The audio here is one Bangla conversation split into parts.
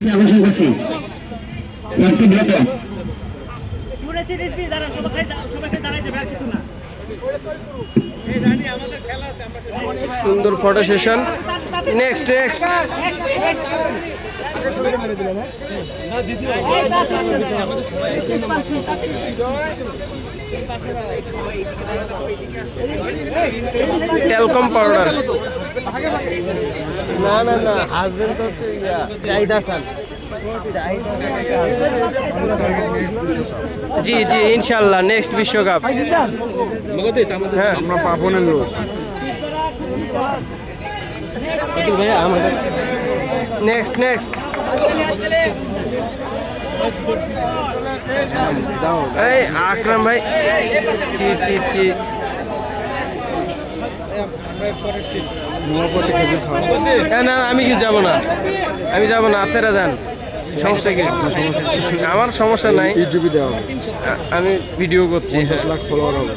করছি। একটু সুন্দর photo session next next talcum powder না না না হাজবেন্ড তো হচ্ছে চাহিদা হাসান। জি জি ইনশাল্লাহ নেক্সট বিশ্বকাপ। হ্যাঁ। আমরা পাপনের লোক। নেক্সট নেক্সট এই আকরাম ভাই। চি চি চি নোয়াপটে খেজুর খাওয়া হ্যাঁ না না, আমি কি যাব না? আমি যাব না আপনারা যান। সমস্যা কি? আমার সমস্যা নাই। ইউটিউবে দেওয়া আমি ভিডিও করছি। পঞ্চাশ লাখ ফলোয়ার হবে।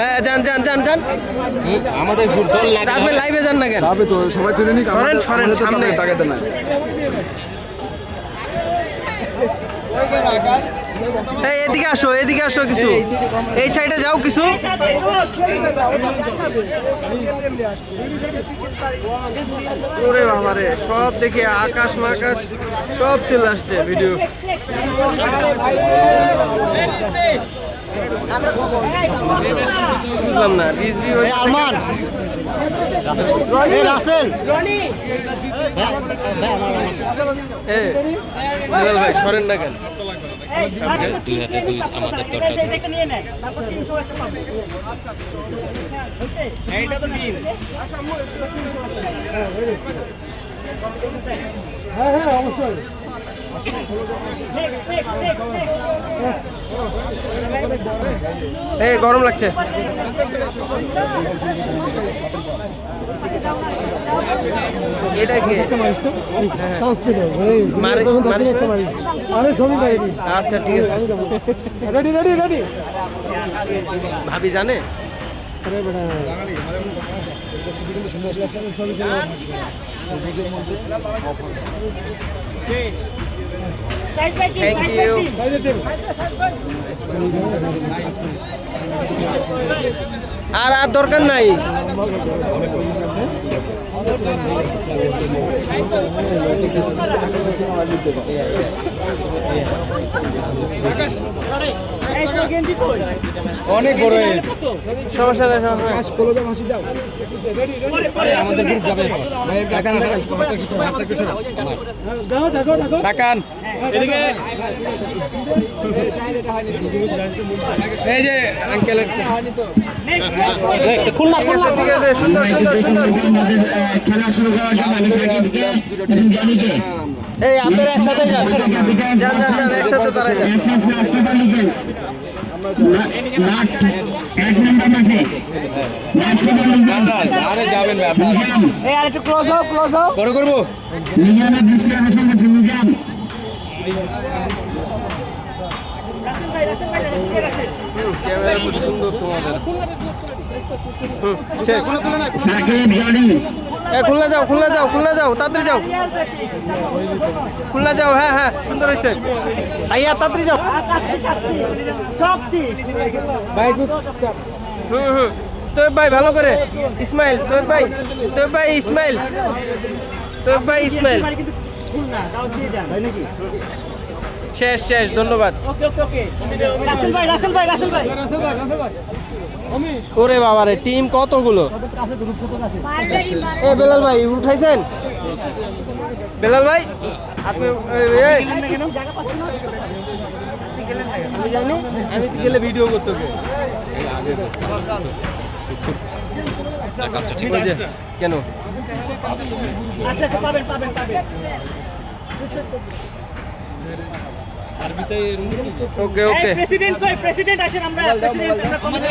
হ্যাঁ যান যান যান যান। আমাদের দল লাগে আপনি লাইভে যান না কেন? যাবে তো সবাই তুলে নিক সরেন, সরেন, সামনে। তাকাতে না এই এদিকে আসো এদিকে আসো কিছু। এই সাইডে যাও কিছু। ওরে বাবারে সব দেখি আকাশ মাকাশ সব চলে আসছে ভিডিও বুঝলাম না রিজভি ভাই আলমান রাসেল। এ ভাই সরেন না কেন? দুই হাতে দুই আমাদের পাবে এইটা তো টিম এই গরম লাগছে এটা কি মারি- মারি- আরে সবই পাইনি আচ্ছা ঠিক আছে রেডি রেডি রেডি ভাবি জানে আরে বেটা থ্যাংক ইউ আর আর দরকার নাই। অনেক বড় সমস্যা নেই সমস্যা দাও। আমাদের গ্রুপ যাবে। টাকান এদিকে। এই যে আঙ্কেলের খুলনা খুলনা ঠিক আছে সুন্দর সুন্দর সুন্দর। খেলা শুরু করার জন্য এই আপনারা একসাথে যান। যান যান যান একসাথে দাঁড়ায় যান। এক নম্বর মাঠে আরে যাবেন এই আর একটু ক্লোজ হও ক্লোজ হও। বড় করব? নিজামের দৃষ্টি আকর্ষণ করছি নিজাম। সাকিব এ খুলনা যাও খুলনা যাও খুলনা যাও তাড়াতাড়ি যাও। খুলনা যাও হ্যাঁ হ্যাঁ সুন্দর হয়েছে। আইয়া তাড়াতাড়ি যাও। ভাই হুম হুম। তোর ভাই ভালো করে। ইসমাইল তোর ভাই তোর ভাই ইসমাইল। তোর ভাই ইসমাইল। কিন্তু ভুল দাও দিয়ে যান শেষ শেষ ধন্যবাদ। ওকে ওকে ওকে রাসেল ভাই রাসেল ভাই রাসেল ভাই। ওরে বাবারে টিম কতগুলো? এ বেলাল ভাই উঠাইছেন? বেলাল ভাই? আপনি এই, এই, জায়গা পাচ্ছি না আমি জানি আমি গেলে ভিডিও করতে কাজটা ঠিক ওই কেন? আচ্ছা আচ্ছা পাবেন পাবেন পাবেন। ওকে ওকে প্রেসিডেন্ট কই? প্রেসিডেন্ট আসেন আমরা প্রেসিডেন্ট আমরা কমিটি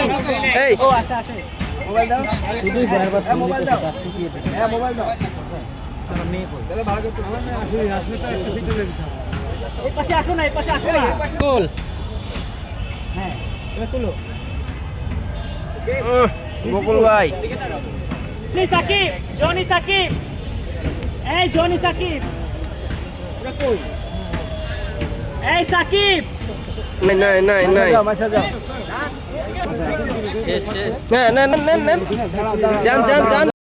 এই ও আচ্ছা আসেন। এই পাশে আসো না এই পাশে আসো না। গোল। হ্যাঁ। তুলো। গোকুল ভাই। সাকিব জনি সাকিব। এই জনি সাকিব। এই সাকিব! নাই নাই নাই শেষ শেষ যান যান যান।